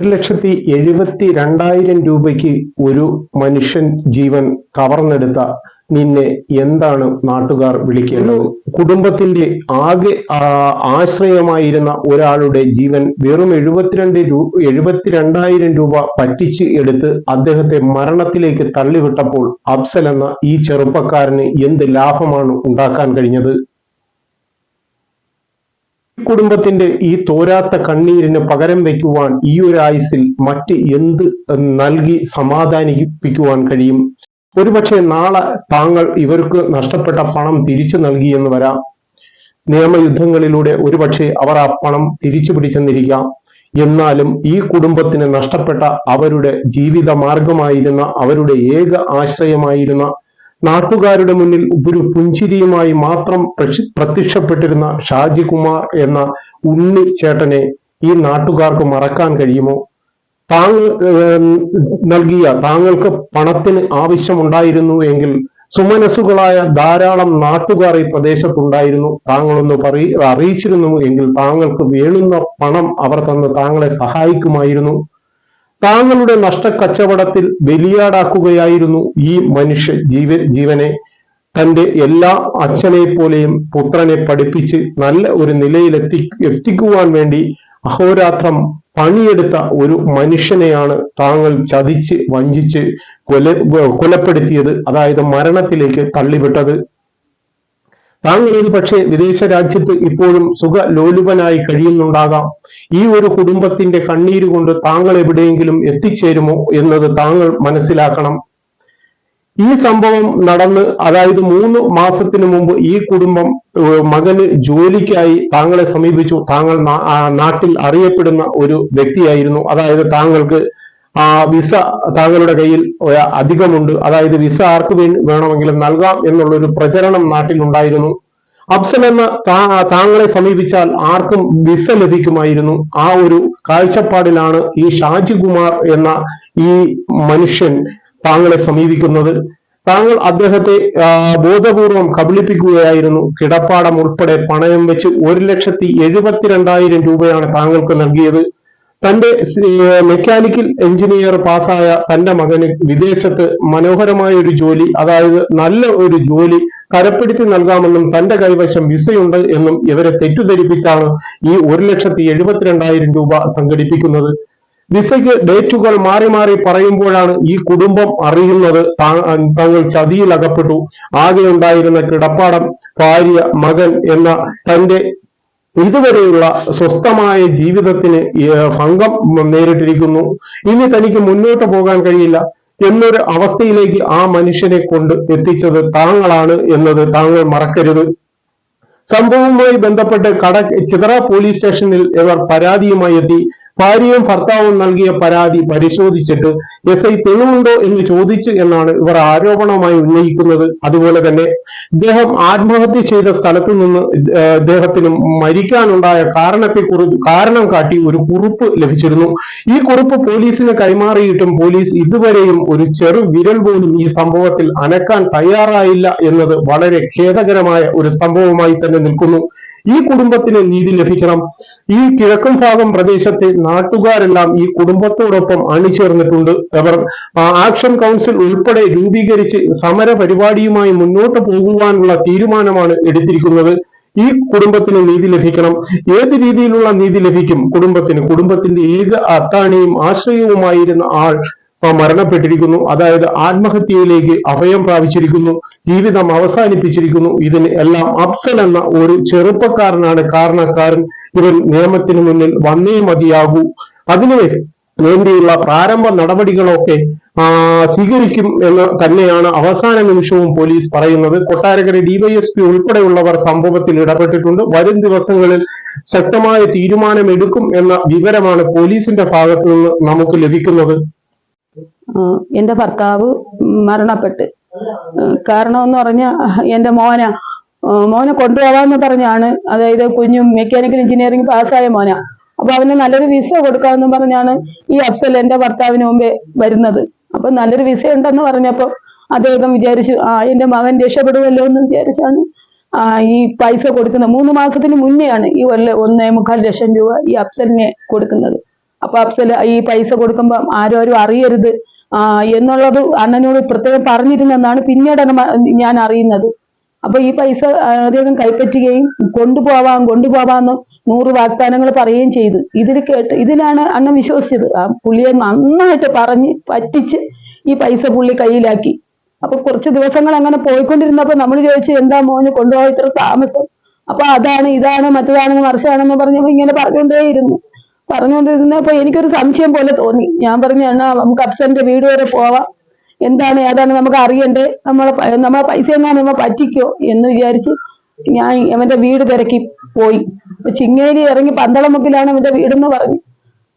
ഒരു ലക്ഷത്തി എഴുപത്തി രണ്ടായിരം രൂപയ്ക്ക് ഒരു മനുഷ്യൻ ജീവൻ കവർന്നെടുത്ത നിന്നെ എന്താണ് നാട്ടുകാർ വിളിക്കേണ്ടത്? കുടുംബത്തിന്റെ ആകെ ആശ്രയമായിരുന്ന ഒരാളുടെ ജീവൻ വെറും എഴുപത്തിരണ്ട് രൂ എഴുപത്തിരണ്ടായിരം രൂപ പറ്റിച്ച് എടുത്ത് അദ്ദേഹത്തെ മരണത്തിലേക്ക് തള്ളിവിട്ടപ്പോൾ അഫ്സൽ എന്ന ഈ ചെറുപ്പക്കാരന് എന്ത് ലാഭമാണ് ഉണ്ടാക്കാൻ കഴിഞ്ഞത്? കുടുംബത്തിന്റെ ഈ തോരാത്ത കണ്ണീരിന് പകരം വയ്ക്കുവാൻ ഈ ഒരു ആയുസിൽ മറ്റ് എന്ത് നൽകി സമാധാനിപ്പിക്കുവാൻ കഴിയും? ഒരുപക്ഷെ നാളെ താങ്കൾ ഇവർക്ക് നഷ്ടപ്പെട്ട പണം തിരിച്ചു നൽകിയെന്ന് വരാം. നിയമയുദ്ധങ്ങളിലൂടെ ഒരുപക്ഷെ അവർ ആ പണം തിരിച്ചു പിടിച്ചെന്നിരിക്കാം. എന്നാലും ഈ കുടുംബത്തിന് നഷ്ടപ്പെട്ട അവരുടെ ജീവിത മാർഗമായിരുന്ന അവരുടെ ഏക ആശ്രയമായിരുന്ന നാട്ടുകാരുടെ മുന്നിൽ ഒരു പുഞ്ചിരിയുമായി മാത്രം പ്രത്യക്ഷപ്പെട്ടിരുന്ന ഷാജികുമാർ എന്ന ഉണ്ണി ചേട്ടനെ ഈ നാട്ടുകാർക്ക് മറക്കാൻ കഴിയുമോ? താങ്കൾ നൽകിയ താങ്കൾക്ക് പണത്തിന് ആവശ്യമുണ്ടായിരുന്നു എങ്കിൽ സുമനസ്സുകളായ ധാരാളം നാട്ടുകാർ ഈ പ്രദേശത്തുണ്ടായിരുന്നു. താങ്കളൊന്ന് പറയി അറിയിച്ചിരുന്നു എങ്കിൽ താങ്കൾക്ക് വേണുന്ന പണം അവർ തന്ന് താങ്കളെ സഹായിക്കുമായിരുന്നു. താങ്കളുടെ നഷ്ടക്കച്ചവടത്തിൽ ബലിയാടാക്കുകയായിരുന്നു ഈ മനുഷ്യ ജീവ ജീവനെ. തന്റെ എല്ലാ അച്ഛനെ പോലെയും പുത്രനെ പഠിപ്പിച്ച് നല്ല ഒരു നിലയിൽ എത്തി എത്തിക്കുവാൻ വേണ്ടി അഹോരാത്രം പണിയെടുത്ത ഒരു മനുഷ്യനെയാണ് താങ്കൾ ചതിച്ച് വഞ്ചിച്ച് കൊല കൊലപ്പെടുത്തിയത്. അതായത് മരണത്തിലേക്ക് തള്ളിവിട്ടത്. താങ്കൾ ഒരു പക്ഷേ വിദേശ രാജ്യത്ത് ഇപ്പോഴും സുഖ ലോലുപനായി കഴിയുന്നുണ്ടാകാം. ഈ ഒരു കുടുംബത്തിന്റെ കണ്ണീര് കൊണ്ട് താങ്കൾ എവിടെയെങ്കിലും എത്തിച്ചേരുമോ എന്നത് താങ്കൾ മനസ്സിലാക്കണം. ഈ സംഭവം നടന്ന് അതായത് മൂന്ന് മാസത്തിനു മുമ്പ് ഈ കുടുംബം മകന് ജോലിക്കായി താങ്കളെ സമീപിച്ചു. താങ്കൾ നാട്ടിൽ അറിയപ്പെടുന്ന ഒരു വ്യക്തിയായിരുന്നു. അതായത് താങ്കൾക്ക് ആ വിസ താങ്കളുടെ കയ്യിൽ അധികമുണ്ട്. അതായത് വിസ ആർക്ക് വേണമെങ്കിലും നൽകാം എന്നുള്ളൊരു പ്രചരണം നാട്ടിലുണ്ടായിരുന്നു. അഫ്സൽ എന്ന താങ്കളെ സമീപിച്ചാൽ ആർക്കും വിസ ലഭിക്കുമായിരുന്നു. ആ ഒരു കാഴ്ചപ്പാടിലാണ് ഈ ഷാജികുമാർ എന്ന ഈ മനുഷ്യൻ താങ്കളെ സമീപിക്കുന്നത്. താങ്കൾ അദ്ദേഹത്തെ ബോധപൂർവം കബളിപ്പിക്കുകയായിരുന്നു. കിടപ്പാടം ഉൾപ്പെടെ പണയം വെച്ച് ഒരു ലക്ഷത്തി എഴുപത്തിരണ്ടായിരം രൂപയാണ് താങ്കൾക്ക് നൽകിയത്. തന്റെ മെക്കാനിക്കൽ എഞ്ചിനീയർ പാസ്സായ തന്റെ മകന് വിദേശത്ത് മനോഹരമായ ഒരു ജോലി അതായത് നല്ല ഒരു ജോലി കരപ്പെടുത്തി നൽകാമെന്നും തന്റെ കൈവശം വിസയുണ്ട് എന്നും ഇവരെ തെറ്റിദ്ധരിപ്പിച്ചാണ് ഈ ഒരു ലക്ഷത്തി എഴുപത്തിരണ്ടായിരം രൂപ സംഘടിപ്പിക്കുന്നത്. വിസയ്ക്ക് ഡേറ്റുകൾ മാറി മാറി പറയുമ്പോഴാണ് ഈ കുടുംബം അറിയുന്നത്. തങ്ങൾ ചതിയിൽ അകപ്പെട്ടു ആകെ ഉണ്ടായിരുന്ന കിടപ്പാടം ഭാര്യ മകൻ എന്ന തന്റെ ഇതുവരെയുള്ള സ്വസ്ഥമായ ജീവിതത്തിന് ഭംഗം നേരിട്ടിരിക്കുന്നു. ഇനി തനിക്ക് മുന്നോട്ട് പോകാൻ കഴിയില്ല എന്നൊരു അവസ്ഥയിലേക്ക് ആ മനുഷ്യനെ കൊണ്ട് എത്തിച്ചത് താങ്കളാണ് എന്നത് താങ്കൾ മറക്കരുത്. സംഭവവുമായി ബന്ധപ്പെട്ട് കട ചിതറ പോലീസ് സ്റ്റേഷനിൽ ഇവർ പരാതിയുമായി എത്തി. ഭാര്യയും ഭർത്താവും നൽകിയ പരാതി പരിശോധിച്ചിട്ട് എസ് ഐ തെളിവുണ്ടോ എന്ന് ചോദിച്ചു എന്നാണ് ഇവർ ആരോപണമായി ഉന്നയിക്കുന്നത്. അതുപോലെ തന്നെ ഇദ്ദേഹം ആത്മഹത്യ ചെയ്ത സ്ഥലത്ത് നിന്ന് ഇദ്ദേഹത്തിന് മരിക്കാനുണ്ടായ കാരണത്തെ കാരണം കാട്ടി ഒരു കുറിപ്പ് ലഭിച്ചിരുന്നു. ഈ കുറിപ്പ് പോലീസിന് കൈമാറിയിട്ടും പോലീസ് ഇതുവരെയും ഒരു ചെറു വിരൽ പോലും ഈ സംഭവത്തിൽ അനക്കാൻ തയ്യാറായില്ല എന്നത് വളരെ ഖേദകരമായ ഒരു സംഭവമായി തന്നെ നിൽക്കുന്നു. ഈ കുടുംബത്തിന് നീതി ലഭിക്കണം. ഈ കിഴക്കൻ ഭാഗം പ്രദേശത്തെ നാട്ടുകാരെല്ലാം ഈ കുടുംബത്തോടൊപ്പം അണിചേർന്നിട്ടുണ്ട്. അവർ ആക്ഷൻ കൗൺസിൽ ഉൾപ്പെടെ രൂപീകരിച്ച് സമര പരിപാടിയുമായി മുന്നോട്ട് പോകുവാനുള്ള തീരുമാനമാണ് എടുത്തിരിക്കുന്നത്. ഈ കുടുംബത്തിന് നീതി ലഭിക്കണം. ഏത് രീതിയിലുള്ള നീതി ലഭിക്കും കുടുംബത്തിന്? കുടുംബത്തിന്റെ ഏക അത്താണിയും ആശ്രയവുമായിരുന്ന ആൾ മരണപ്പെട്ടിരിക്കുന്നു. അതായത് ആത്മഹത്യയിലേക്ക് അഭയം പ്രാപിച്ചിരിക്കുന്നു. ജീവിതം അവസാനിപ്പിച്ചിരിക്കുന്നു. ഇതിന് എല്ലാം അഫ്സൽ എന്ന ഒരു ചെറുപ്പക്കാരനാണ് കാരണക്കാരൻ. ഇവൻ നിയമത്തിന് മുന്നിൽ വന്നേ മതിയാകൂ. അതിനു വേണ്ടിയുള്ള പ്രാരംഭ നടപടികളൊക്കെ സ്വീകരിക്കും എന്ന് തന്നെയാണ് അവസാന നിമിഷവും പോലീസ് പറയുന്നത്. കൊട്ടാരക്കര ഡിവൈഎസ്പി ഉൾപ്പെടെയുള്ളവർ സംഭവത്തിൽ ഇടപെട്ടിട്ടുണ്ട്. വരും ദിവസങ്ങളിൽ ശക്തമായ തീരുമാനമെടുക്കും എന്ന വിവരമാണ് പോലീസിന്റെ ഭാഗത്തു നിന്ന് നമുക്ക് ലഭിക്കുന്നത്. ആ, എന്റെ ഭർത്താവ് മരണപ്പെട്ട്. കാരണമെന്ന് പറഞ്ഞ എന്റെ മോന. മോനെ കൊണ്ടുപോകാമെന്ന് പറഞ്ഞാണ്. അതായത് കുഞ്ഞും മെക്കാനിക്കൽ എഞ്ചിനീയറിംഗ് പാസ്സായ മോന. അപ്പൊ അവന് നല്ലൊരു വിസ കൊടുക്കാമെന്ന് പറഞ്ഞാണ് ഈ അഫ്സൽ എന്റെ ഭർത്താവിന് മുമ്പേ വരുന്നത്. അപ്പൊ നല്ലൊരു വിസ ഉണ്ടെന്ന് പറഞ്ഞപ്പോ അദ്ദേഹം വിചാരിച്ചു ആ എന്റെ മകൻ രക്ഷപ്പെടുമല്ലോ എന്ന് വിചാരിച്ചാണ് ആ ഈ പൈസ കൊടുക്കുന്നത്. മൂന്ന് മാസത്തിന് മുന്നെയാണ് ഈ ഒരു ഒന്നേ മുക്കാൽ ലക്ഷം രൂപ ഈ അഫ്സലിനെ കൊടുക്കുന്നത്. അപ്പൊ അഫ്സൽ ഈ പൈസ കൊടുക്കുമ്പോ ആരും അറിയരുത്. ആ എന്നുള്ളത് അണ്ണനോട് പ്രത്യേകം പറഞ്ഞിരുന്നെന്നാണ് പിന്നീട് ഞാൻ അറിയുന്നത്. അപ്പൊ ഈ പൈസ അദ്ദേഹം കൈപ്പറ്റുകയും കൊണ്ടുപോവാം കൊണ്ടുപോവാന്ന് നൂറ് വാഗ്ദാനങ്ങൾ പറയുകയും ചെയ്തു. ഇതിൽ കേട്ട് ഇതിലാണ് അണ്ണൻ വിശ്വസിച്ചത്. ആ പുള്ളിയെ നന്നായിട്ട് പറഞ്ഞ് പറ്റിച്ച് ഈ പൈസ പുള്ളി കയ്യിലാക്കി. അപ്പൊ കുറച്ച് ദിവസങ്ങൾ അങ്ങനെ പോയിക്കൊണ്ടിരുന്നപ്പോ നമ്മൾ ചോദിച്ചു എന്താ മോന് കൊണ്ടുപോകാൻ ഇത്ര താമസം? അപ്പൊ അതാണ് ഇതാണ് മറ്റേതാണെന്ന് മറിച്ചാണെന്ന് പറഞ്ഞപ്പോ ഇങ്ങനെ പറഞ്ഞുകൊണ്ടേയിരുന്നു. പറഞ്ഞുകൊണ്ടിരുന്നപ്പോ എനിക്കൊരു സംശയം പോലെ തോന്നി. ഞാൻ പറഞ്ഞു എന്നാ നമുക്ക് അച്ഛന്റെ വീട് വരെ പോവാം. എന്താണ് ഏതാണ് നമുക്ക് അറിയണ്ടേ? നമ്മളെ നമ്മളെ പൈസ എങ്ങാനും നമ്മ പറ്റിക്കോ? എന്ന് വിചാരിച്ച് ഞാൻ അവന്റെ വീട് തിരക്കി പോയി. ചിങ്ങേരി ഇറങ്ങി പന്തളമുക്കിലാണ് അവന്റെ വീടെന്ന് പറഞ്ഞു.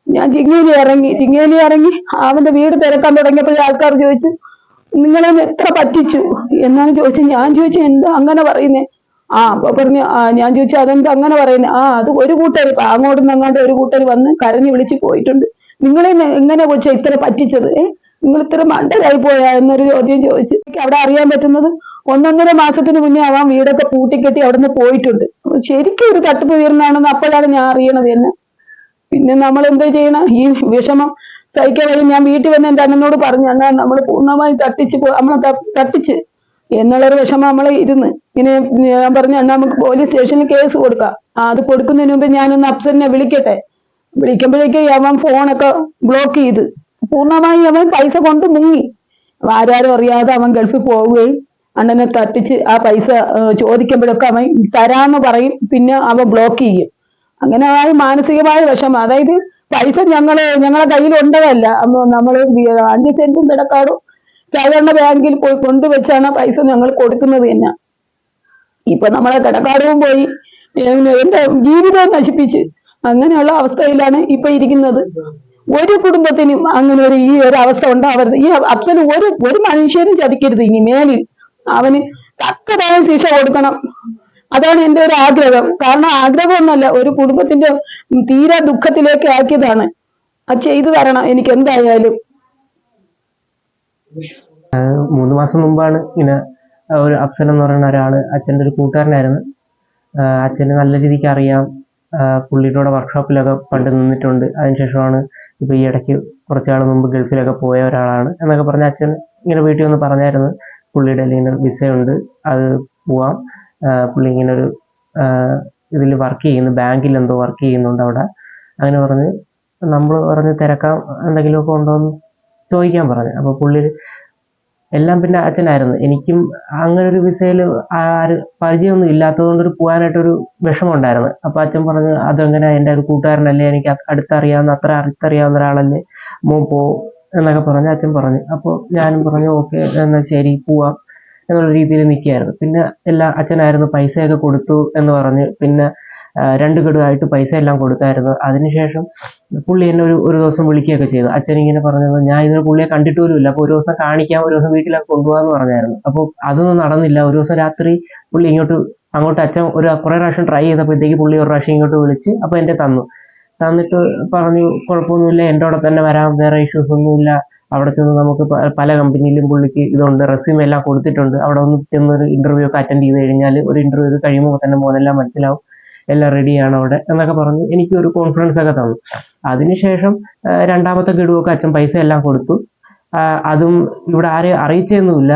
ഞാൻ ചിങ്ങേരി ഇറങ്ങി ചിങ്ങേരി ഇറങ്ങി അവന്റെ വീട് തിരക്കാൻ തുടങ്ങിയപ്പോഴേ ആൾക്കാർ ചോദിച്ചു നിങ്ങളെ എത്ര പറ്റിച്ചു? എന്നാണ് ചോദിച്ചത്. ഞാൻ ചോദിച്ചു എന്താ അങ്ങനെ പറയുന്നേ? ആ അപ്പൊ പറഞ്ഞു ഞാൻ ചോദിച്ചു അതെന്താ അങ്ങനെ പറയുന്നത് ആ അത് ഒരു കൂട്ടർ അങ്ങോട്ടും അങ്ങോട്ടും ഒരു കൂട്ടർ വന്ന് കരഞ്ഞു വിളിച്ച് പോയിട്ടുണ്ട്. നിങ്ങളെ എങ്ങനെ കൊച്ച ഇത്ര പറ്റിച്ചത്? ഏഹ് നിങ്ങൾ ഇത്ര മണ്ടരായി പോയാ? എന്നൊരു ചോദ്യം ചോദിച്ചു അവിടെ അറിയാൻ പറ്റുന്നത് ഒന്നൊന്നര മാസത്തിന് മുന്നേ അവൻ വീടൊക്കെ പൂട്ടിക്കെട്ടി അവിടുന്ന് പോയിട്ടുണ്ട്. ശരിക്കും ഒരു തട്ടിപ്പ് വീരനാണെന്ന് അപ്പോഴാണ് ഞാൻ അറിയണത് തന്നെ. പിന്നെ നമ്മൾ എന്താ ചെയ്യണം? ഈ വിഷമം സഹിക്കാൻ ഞാൻ വീട്ടിൽ വന്ന് എന്റെ അണ്ണനോട് പറഞ്ഞു അണ്ണാ നമ്മൾ പൂർണമായി തട്ടിച്ച് പോ- നമ്മളെ തട്ടിച്ച് എന്നുള്ളൊരു വിഷമം നമ്മൾ ഇരുന്ന്. ഇങ്ങനെ ഞാൻ പറഞ്ഞു അണ്ണാ നമുക്ക് പോലീസ് സ്റ്റേഷനിൽ കേസ് കൊടുക്കാം. അത് കൊടുക്കുന്നതിന് മുമ്പ് ഞാനൊന്ന് അപ്സറിനെ വിളിക്കട്ടെ. വിളിക്കുമ്പോഴേക്കും അവൻ ഫോണൊക്കെ ബ്ലോക്ക് ചെയ്ത്. പൂർണമായി അവൻ പൈസ കൊണ്ട് മുങ്ങി. ആരാരും അറിയാതെ അവൻ ഗൾഫിൽ പോവുകയും അണ്ണനെ തട്ടിച്ച് ആ പൈസ ചോദിക്കുമ്പോഴൊക്കെ അവൻ തരാന്ന് പറയും. പിന്നെ അവൻ ബ്ലോക്ക് ചെയ്യും. അങ്ങനെ ആ മാനസികമായ വിഷമം. അതായത് പൈസ ഞങ്ങൾ ഞങ്ങളെ കയ്യിൽ ഉണ്ടതല്ല നമ്മൾ അഞ്ച് സെന്റും കിടക്കാടും സാധാരണ ബാങ്കിൽ പോയി കൊണ്ടുവച്ചാണ് പൈസ ഞങ്ങൾ കൊടുക്കുന്നത് തന്നെ. ഇപ്പൊ നമ്മളെ കടക്കാരവും പോയി എന്റെ ജീവിതം നശിപ്പിച്ച് അങ്ങനെയുള്ള അവസ്ഥയിലാണ് ഇപ്പൊ ഇരിക്കുന്നത്. ഒരു കുടുംബത്തിനും അങ്ങനെ ഒരു ഈ ഒരു അവസ്ഥ ഉണ്ടാവരുത്. ഈ അപ്സന് ഒരു ഒരു മനുഷ്യനും ചതിക്കരുത്. ഇനി മേലിൽ അവന് തക്കതായ ശിക്ഷ കൊടുക്കണം. അതാണ് എന്റെ ഒരു ആഗ്രഹം. കാരണം ആഗ്രഹമൊന്നുമല്ല ഒരു കുടുംബത്തിന്റെ തീരാ ദുഃഖത്തിലേക്ക് ആക്കിയതാണ്. അത് ചെയ്തു തരണം. എനിക്ക് എന്തായാലും മൂന്ന് മാസം മുമ്പാണ് ഇങ്ങനെ ഒരു അഫ്സൽ എന്ന് പറയുന്ന ഒരാൾ അച്ഛന്റെ ഒരു കൂട്ടുകാരനായിരുന്നു. അച്ഛന് നല്ല രീതിക്ക് അറിയാം. പുള്ളിയുടെ വർക്ക്ഷോപ്പിലൊക്കെ പണ്ട് നിന്നിട്ടുണ്ട്. അതിനുശേഷമാണ് ഇപ്പോൾ ഈ ഇടയ്ക്ക് കുറച്ച് നാൾ മുമ്പ് ഗൾഫിലൊക്കെ പോയ ഒരാളാണ് എന്നൊക്കെ പറഞ്ഞ് അച്ഛൻ ഇങ്ങനെ വീട്ടിൽ വന്ന് പറഞ്ഞായിരുന്നു. പുള്ളിയുടെ ഇങ്ങനെ വിസയുണ്ട് അത് പോവാം. പുള്ളി ഇങ്ങനെ ഒരു ഇതിൽ വർക്ക് ചെയ്യുന്നു ബാങ്കിൽ എന്തോ വർക്ക് ചെയ്യുന്നുണ്ട് അവിടെ. അങ്ങനെ പറഞ്ഞ് നമ്മൾ പറഞ്ഞ് തിരക്കാം എന്തെങ്കിലുമൊക്കെ ഉണ്ടോ എന്ന് ചോദിക്കാൻ പറഞ്ഞു. അപ്പോൾ പുള്ളി എല്ലാം പിന്നെ അച്ഛനായിരുന്നു. എനിക്കും അങ്ങനെ ഒരു വിസയിൽ ആര് പരിചയമൊന്നും ഇല്ലാത്തതുകൊണ്ട് ഒരു പോകാനായിട്ടൊരു വിഷമമുണ്ടായിരുന്നു. അപ്പോൾ അച്ഛൻ പറഞ്ഞു അതെങ്ങനെ എന്റെ ഒരു കൂട്ടുകാരനല്ലേ എനിക്ക് അടുത്തറിയാവുന്ന അത്ര അടുത്തറിയാവുന്ന ഒരാളല്ലേ മോ പോ എന്നൊക്കെ പറഞ്ഞ് അച്ഛൻ പറഞ്ഞു. അപ്പോൾ ഞാനും പറഞ്ഞു ഓക്കെ എന്നാൽ ശരി പോവാം എന്നുള്ള രീതിയിൽ നിൽക്കുകയായിരുന്നു. പിന്നെ എല്ലാ അച്ഛനായിരുന്നു പൈസയൊക്കെ കൊടുത്തു എന്ന് പറഞ്ഞ്. പിന്നെ രണ്ട് ഗഡുവായിട്ട് പൈസ എല്ലാം കൊടുത്തായിരുന്നു. അതിനുശേഷം പുള്ളി എന്നെ ഒരു ഒരു ദിവസം വിളിക്കുകയൊക്കെ ചെയ്തു. അച്ഛൻ ഇങ്ങനെ പറഞ്ഞത് ഞാൻ ഇതിന് പുള്ളിയെ കണ്ടിട്ട് പോലും ഇല്ല. അപ്പോൾ ഒരു ദിവസം കാണിക്കാം ഒരു ദിവസം വീട്ടിലൊക്കെ കൊണ്ടുപോകാന്ന് പറഞ്ഞായിരുന്നു. അപ്പോൾ അതൊന്നും നടന്നില്ല. ഒരു ദിവസം രാത്രി പുള്ളി ഇങ്ങോട്ട് അങ്ങോട്ട് അച്ഛൻ ഒരു കുറേ പ്രാവശ്യം ട്രൈ ചെയ്തപ്പോഴത്തേക്ക് പുള്ളി ഒരു പ്രാവശ്യം ഇങ്ങോട്ട് വിളിച്ച് അപ്പോൾ എന്റെ തന്നു. തന്നിട്ട് പറഞ്ഞു കുഴപ്പമൊന്നുമില്ല. എന്റെ അവിടെ തന്നെ വരാം. വേറെ ഇഷ്യൂസ് ഒന്നുമില്ല. അവിടെ ചെന്ന് നമുക്ക് പല കമ്പനിയിലും പുള്ളിക്ക് ഇതുണ്ട്. റെസ്യൂം എല്ലാം കൊടുത്തിട്ടുണ്ട്. അവിടെ ഒന്ന് ചെന്ന് ഒരു ഇന്റർവ്യൂ ഒക്കെ അറ്റൻഡ് ചെയ്ത് കഴിഞ്ഞാൽ ഒരു ഇന്റർവ്യൂ ഒക്കെ കഴിയുമ്പോൾ തന്നെ മോനെല്ലാം മനസ്സിലാവും. എല്ലാം റെഡിയാണ് അവിടെ എന്നൊക്കെ പറഞ്ഞ് എനിക്ക് ഒരു കോൺഫിഡൻസ് ഒക്കെ തന്നു. അതിനുശേഷം രണ്ടാമത്തെ ഗഡുവൊക്കെ അച്ഛൻ പൈസ എല്ലാം കൊടുത്തു. അതും ഇവിടെ ആരെ അറിയിച്ചൊന്നുമില്ല.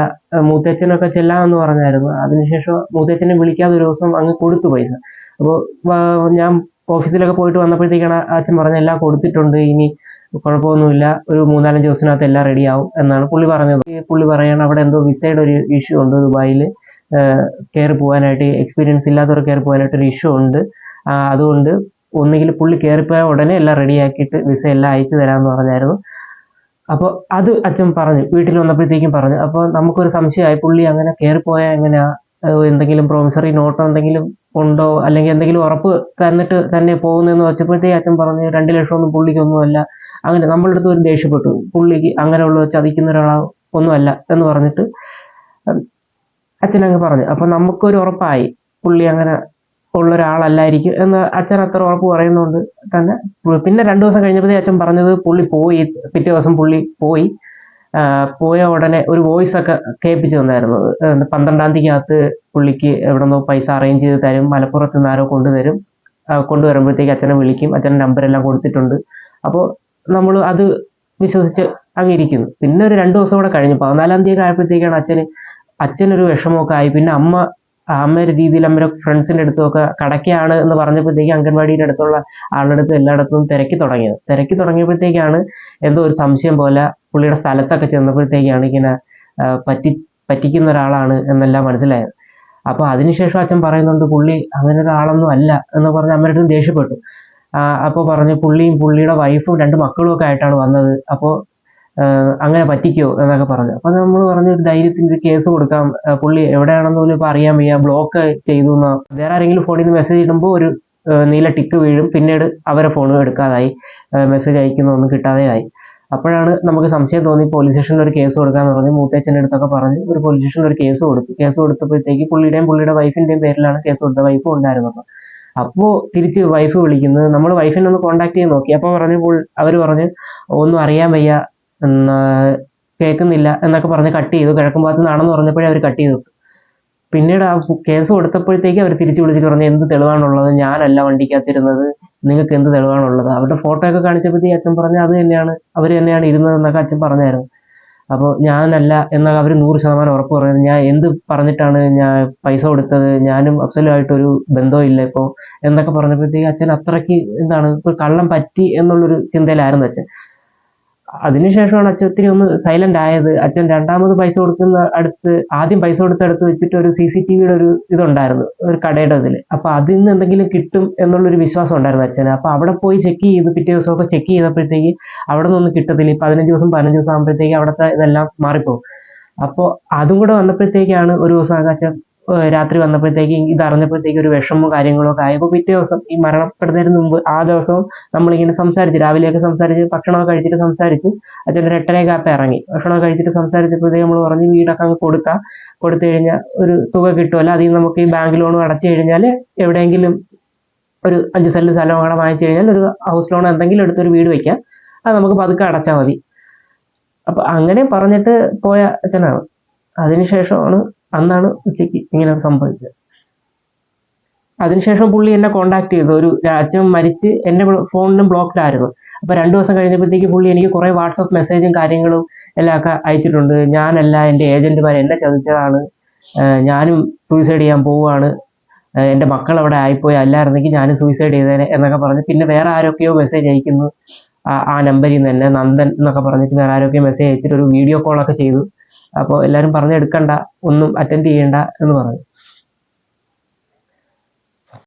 മൂത്തച്ഛനൊക്കെ ചെല്ലാമെന്ന് പറഞ്ഞായിരുന്നു. അതിനുശേഷം മൂത്തച്ഛനെ വിളിക്കാതെ ഒരു ദിവസം അങ്ങ് കൊടുത്തു പൈസ. അപ്പോൾ ഞാൻ ഓഫീസിലൊക്കെ പോയിട്ട് വന്നപ്പോഴത്തേക്കാണ് അച്ഛൻ പറഞ്ഞ എല്ലാം കൊടുത്തിട്ടുണ്ട്. ഇനി കുഴപ്പമൊന്നുമില്ല. ഒരു മൂന്നാലഞ്ച് ദിവസത്തിനകത്ത് എല്ലാം റെഡിയാവും എന്നാണ് പുള്ളി പറഞ്ഞത്. പുള്ളി പറയാണ് അവിടെ എന്തോ വിസയുടെ ഒരു ഇഷ്യൂ ഉണ്ട് ദുബായിൽ കയറി പോകാനായിട്ട് എക്സ്പീരിയൻസ് ഇല്ലാത്തവർ കയറി പോകാനായിട്ട് ഒരു ഇഷ്യൂ ഉണ്ട്. അതുകൊണ്ട് ഒന്നുകിൽ പുള്ളി കയറിപ്പോയ ഉടനെ എല്ലാം റെഡിയാക്കിയിട്ട് വിസ എല്ലാം അയച്ചു തരാമെന്ന് പറഞ്ഞായിരുന്നു. അപ്പോൾ അത് അച്ഛൻ പറഞ്ഞു വീട്ടിൽ വന്നപ്പോഴത്തേക്കും പറഞ്ഞു അപ്പോൾ നമുക്കൊരു സംശയമായി പുള്ളി അങ്ങനെ കയറിപ്പോയാൽ എങ്ങനെയാ? എന്തെങ്കിലും പ്രോമിസറി നോട്ടോ എന്തെങ്കിലും ഉണ്ടോ? അല്ലെങ്കിൽ എന്തെങ്കിലും ഉറപ്പ് തന്നിട്ട് തന്നെ പോകുന്നതെന്ന് വെച്ചപ്പോഴത്തേക്ക് അച്ഛൻ പറഞ്ഞു രണ്ട് ലക്ഷമൊന്നും പുള്ളിക്കൊന്നുമല്ല. അങ്ങനെ നമ്മളുടെ അടുത്ത് ഒരു ദേഷ്യപ്പെട്ടു. പുള്ളിക്ക് അങ്ങനെയുള്ള ചതിക്കുന്ന ഒരാളാ ഒന്നുമല്ല എന്ന് പറഞ്ഞിട്ട് അങ്ങ് പറഞ്ഞു. അപ്പൊ നമുക്കൊരു ഉറപ്പായി. പുള്ളി അങ്ങനെ ഉള്ള ഒരാളല്ലായിരിക്കും എന്ന് അച്ഛൻ അത്ര ഉറപ്പ് പറയുന്നുണ്ട് തന്നെ പിന്നെ രണ്ടു ദിവസം കഴിഞ്ഞപ്പോഴത്തേ അച്ഛൻ പറഞ്ഞത് പുള്ളി പോയി. പിറ്റേ ദിവസം പുള്ളി പോയി. പോയ ഉടനെ ഒരു വോയിസ് ഒക്കെ കേൾപ്പിച്ചു തന്നായിരുന്നു. പന്ത്രണ്ടാം തീയതിക്കകത്ത് പുള്ളിക്ക് എവിടെന്നോ പൈസ അറേഞ്ച് ചെയ്ത് തരും. മലപ്പുറത്ത് നിന്ന് ആരോ കൊണ്ടുതരും. കൊണ്ടുവരുമ്പോഴത്തേക്ക് അച്ഛനെ വിളിക്കും. അച്ഛന്റെ നമ്പർ എല്ലാം കൊടുത്തിട്ടുണ്ട്. അപ്പോൾ നമ്മൾ അത് വിശ്വസിച്ച് അങ്ങിരിക്കുന്നു പിന്നെ ഒരു രണ്ട് ദിവസം കൂടെ കഴിഞ്ഞു പതിനാലാം തീയതി ആയപ്പോഴത്തേക്കാണ് അച്ഛന് അച്ഛനൊരു വിഷമമൊക്കെ ആയി. പിന്നെ അമ്മ അമ്മയുടെ രീതിയിൽ അമ്മയുടെ ഫ്രണ്ട്സിന്റെ അടുത്തുമൊക്കെ കടക്കയാണ് എന്ന് പറഞ്ഞപ്പോഴത്തേക്ക് അംഗൻവാടിയുടെ അടുത്തുള്ള ആളുടെ അടുത്ത് എല്ലായിടത്തും തിരക്കി തുടങ്ങിയത്. തിരക്കി തുടങ്ങിയപ്പോഴത്തേക്കാണ് എന്തോ ഒരു സംശയം പോലെ പുള്ളിയുടെ സ്ഥലത്തൊക്കെ ചെന്നപ്പോഴത്തേക്കാണ് ഇങ്ങനെ പറ്റി പറ്റിക്കുന്ന ഒരാളാണ് എന്നെല്ലാം മനസ്സിലായത്. അപ്പോൾ അതിനുശേഷം അച്ഛൻ പറയുന്നുണ്ട് പുള്ളി അങ്ങനെ ഒരാളൊന്നും അല്ല എന്ന് പറഞ്ഞ് അമ്മയുടെ ദേഷ്യപ്പെട്ടു. അപ്പോൾ പറഞ്ഞു പുള്ളിയും പുള്ളിയുടെ വൈഫും രണ്ട് മക്കളും ഒക്കെ ആയിട്ടാണ് വന്നത്. അപ്പോൾ അങ്ങനെ പറ്റിക്കോ എന്നൊക്കെ പറഞ്ഞു. അപ്പോൾ നമ്മൾ പറഞ്ഞു ഒരു ധൈര്യത്തിന് കേസ് കൊടുക്കാം. പുള്ളി എവിടെയാണെന്ന് പോലും ഇപ്പോൾ അറിയാൻ വയ്യ. ബ്ലോക്ക് ചെയ്തു എന്ന്. വേറെ ആരെങ്കിലും ഫോണിൽ നിന്ന് മെസ്സേജ് ഇടുമ്പോൾ ഒരു നീല ടിക്ക് വീഴും. പിന്നീട് അവരെ ഫോൺ എടുക്കാതായി. മെസ്സേജ് അയക്കുന്നൊന്നും കിട്ടാതെ ആയി അപ്പോഴാണ് നമുക്ക് സംശയം തോന്നി പോലീസ് സ്റ്റേഷനിൽ ഒരു കേസ് കൊടുക്കാന്ന് പറഞ്ഞ് മൂത്തേച്ചന്റെ അടുത്തൊക്കെ പറഞ്ഞ് ഒരു പോലീസ് സ്റ്റേഷനിൽ ഒരു കേസ് കൊടുത്തു. കേസ് കൊടുത്തപ്പോഴത്തേക്ക് പുള്ളിയുടെയും പുള്ളിയുടെ വൈഫിന്റെയും പേരിലാണ് കേസ് കൊടുത്തത്. വൈഫ് ഉണ്ടായിരുന്നു അപ്പോൾ തിരിച്ച് വൈഫ് വിളിക്കുന്നത് നമ്മൾ വൈഫിനെ ഒന്ന് കോൺടാക്ട് ചെയ്ത് നോക്കി. അപ്പോൾ പറഞ്ഞു അവർ പറഞ്ഞ് ഒന്നും അറിയാൻ വയ്യ. കേൾക്കുന്നില്ല എന്നൊക്കെ പറഞ്ഞ് കട്ട് ചെയ്തു. കിഴക്കും ഭാഗത്ത് നിന്നാണെന്ന് പറഞ്ഞപ്പോഴേ അവർ കട്ട് ചെയ്തു. പിന്നീട് ആ കേസ് കൊടുത്തപ്പോഴത്തേക്ക് അവർ തിരിച്ചു വിളിച്ചിട്ട് പറഞ്ഞു എന്ത് തെളിവാണുള്ളത്? ഞാനല്ല വണ്ടിക്കകത്തിരുന്നത്. നിങ്ങൾക്ക് എന്ത് തെളിവാണുള്ളത്? അവരുടെ ഫോട്ടോ ഒക്കെ കാണിച്ചപ്പോഴത്തേക്ക് അച്ഛൻ പറഞ്ഞു അത് തന്നെയാണ്. അവർ തന്നെയാണ് ഇരുന്നത് എന്നൊക്കെ അച്ഛൻ പറഞ്ഞായിരുന്നു. അപ്പോൾ ഞാനല്ല എന്നൊക്കെ അവർ നൂറ് ശതമാനം ഉറപ്പ് പറയുന്നത് ഞാൻ എന്ത് പറഞ്ഞിട്ടാണ് ഞാൻ പൈസ കൊടുത്തത്? ഞാനും അഫ്സലുമായിട്ടൊരു ബന്ധമില്ല ഇപ്പോൾ എന്നൊക്കെ പറഞ്ഞപ്പോഴത്തേക്ക് അച്ഛൻ അത്രയ്ക്ക് എന്താണ് ഇപ്പോൾ കള്ളം പറ്റി എന്നുള്ളൊരു ചിന്തയിലായിരുന്നു അച്ഛൻ. അതിനുശേഷമാണ് അച്ഛൻ ഒത്തിരി ഒന്ന് സൈലന്റ് ആയത്. അച്ഛൻ രണ്ടാമത് പൈസ കൊടുക്കുന്ന അടുത്ത് ആദ്യം പൈസ കൊടുത്ത അടുത്ത് വെച്ചിട്ട് ഒരു സി സി ടി വിയുടെ ഒരു ഇതുണ്ടായിരുന്നു ഒരു കടയുടെ ഇതിൽ. അപ്പൊ അതിൽ നിന്ന് എന്തെങ്കിലും കിട്ടും എന്നുള്ളൊരു വിശ്വാസം ഉണ്ടായിരുന്നു അച്ഛന്. അപ്പൊ അവിടെ പോയി ചെക്ക് ചെയ്ത് പിറ്റേ ദിവസമൊക്കെ ചെക്ക് ചെയ്തപ്പോഴത്തേക്ക് അവിടെ നിന്നൊന്നും കിട്ടത്തില്ല. ഈ പതിനഞ്ച് ദിവസം പതിനഞ്ച് ദിവസം ആകുമ്പോഴത്തേക്ക് അവിടുത്തെ ഇതെല്ലാം മാറിപ്പോകും അപ്പോൾ അതും കൂടെ വന്നപ്പോഴത്തേക്കാണ് ഒരു ദിവസം അച്ഛൻ രാത്രി വന്നപ്പോഴത്തേക്ക് ഇത് അറിഞ്ഞപ്പോഴത്തേക്ക് ഒരു വിഷമവും കാര്യങ്ങളും ഒക്കെ ആയപ്പോൾ പിറ്റേ ദിവസം ഈ മരണപ്പെടുന്നതിന് മുമ്പ് ആ ദിവസവും നമ്മളിങ്ങനെ സംസാരിച്ച് രാവിലെയൊക്കെ സംസാരിച്ച് ഭക്ഷണമൊക്കെ കഴിച്ചിട്ട് സംസാരിച്ച് അച്ഛൻ ഒരു എട്ടരയൊക്കെ അപ്പം ഇറങ്ങി. ഭക്ഷണമൊക്കെ കഴിച്ചിട്ട് സംസാരിച്ചപ്പോഴത്തേക്ക് നമ്മൾ പറഞ്ഞു വീടൊക്കെ അങ്ങ് കൊടുക്കാം കൊടുത്തു കഴിഞ്ഞാൽ ഒരു തുക കിട്ടുമല്ലോ അതിൽ നമുക്ക് ഈ ബാങ്ക് ലോൺ അടച്ചു കഴിഞ്ഞാൽ എവിടെയെങ്കിലും ഒരു അഞ്ച് സെല്ല് സ്ഥലം അങ്ങനെ വാങ്ങിച്ചു കഴിഞ്ഞാൽ ഒരു ഹൗസ് ലോൺ എന്തെങ്കിലും എടുത്തൊരു വീട് വെക്കാം. അത് നമുക്ക് പതുക്കെ അടച്ചാൽ മതി. അപ്പൊ അങ്ങനെ പറഞ്ഞിട്ട് പോയ അച്ഛനാണ്. അതിനുശേഷമാണ് അന്നാണ് ഉച്ചയ്ക്ക് ഇങ്ങനെ സംഭവിച്ചത്. അതിനുശേഷം പുള്ളി എന്നെ കോണ്ടാക്ട് ചെയ്തു. ഒരു അച്ഛൻ മരിച്ച് എന്റെ ഫോണിലും ബ്ലോക്കിലായിരുന്നു അപ്പൊ രണ്ടു ദിവസം കഴിഞ്ഞപ്പോഴത്തേക്ക് പുള്ളി എനിക്ക് കുറെ വാട്സപ്പ് മെസ്സേജും കാര്യങ്ങളും എല്ലാം ഒക്കെ അയച്ചിട്ടുണ്ട്. ഞാനല്ല എന്റെ ഏജന്റുമാർ എന്നെ ചതിച്ചതാണ്. ഞാനും സൂയിസൈഡ് ചെയ്യാൻ പോവുകയാണ്. എന്റെ മക്കൾ അവിടെ ആയിപ്പോയി. അല്ലായിരുന്നെങ്കിൽ ഞാൻ സൂയിസൈഡ് ചെയ്തേനെ എന്നൊക്കെ പറഞ്ഞ് പിന്നെ വേറെ ആരൊക്കെയോ മെസ്സേജ് അയക്കുന്നു. ആ- നമ്പറിൽ നിന്ന് തന്നെ നന്ദൻ എന്നൊക്കെ പറഞ്ഞിട്ട് വേറെ ആരൊക്കെയോ മെസ്സേജ് അയച്ചിട്ട് ഒരു വീഡിയോ കോളൊക്കെ ചെയ്തു. അപ്പോൾ എല്ലാവരും പറഞ്ഞെടുക്കണ്ട ഒന്നും അറ്റൻഡ് ചെയ്യണ്ട എന്ന് പറഞ്ഞു.